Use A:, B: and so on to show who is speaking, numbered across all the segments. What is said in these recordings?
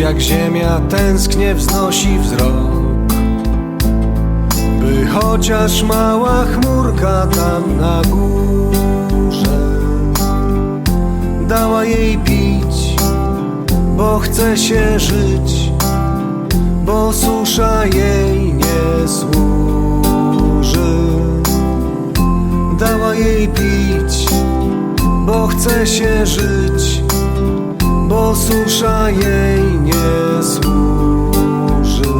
A: jak ziemia tęsknie wznosi wzrok. By chociaż mała chmurka tam na górze Dała jej pić, bo chce się żyć Bo susza jej nie służy. Dała jej pić, bo chce się żyć bo susza jej nie służy.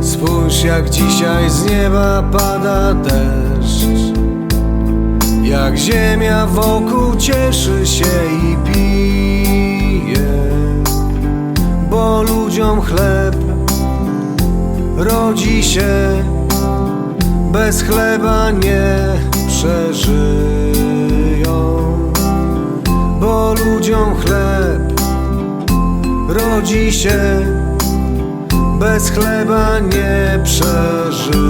A: Spójrz, jak dzisiaj z nieba pada deszcz, jak ziemia wokół cieszy się i pije, bo ludziom chleb rodzi się, bez chleba nie przeżyją. Bo ludziom chleb rodzi się, bez chleba nie przeżyją.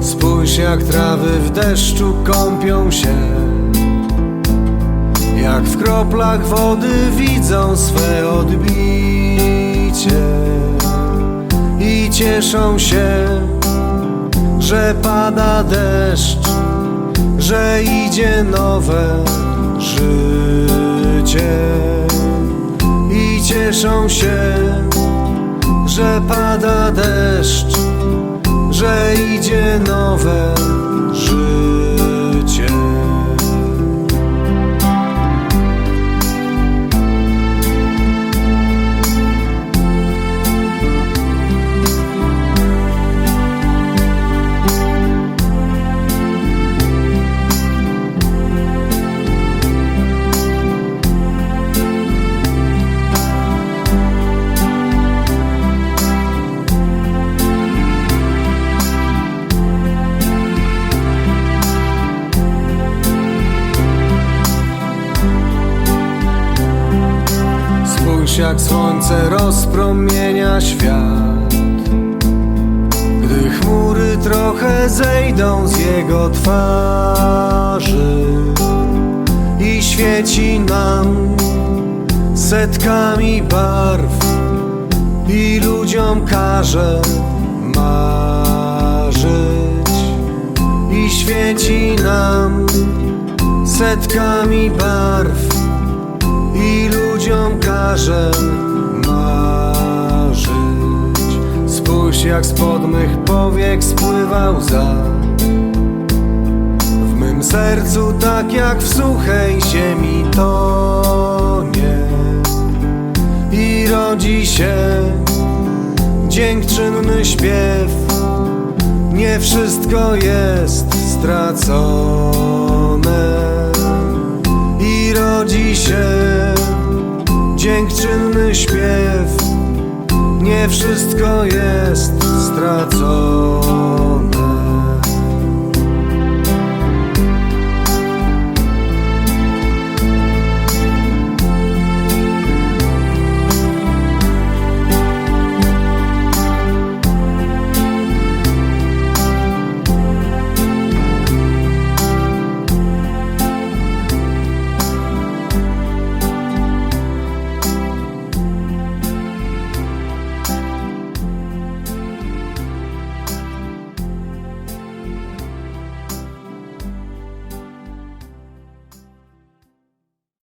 A: Spójrz jak trawy w deszczu kąpią się, jak w kroplach wody widzą swe odbicie i cieszą się, że pada deszcz że idzie nowe życie i cieszą się, że pada deszcz, że idzie nowe życie. Jak słońce rozpromienia świat. Gdy chmury trochę zejdą z jego twarzy I świeci nam setkami barw I ludziom każe marzyć. I świeci nam setkami barw i ludziom każe marzyć. Spójrz jak spod mych powiek spływa łza. W mym sercu tak jak w suchej ziemi tonie i rodzi się dziękczynny śpiew. Nie wszystko jest stracone rodzi się dziękczynny śpiew. Nie wszystko jest stracone.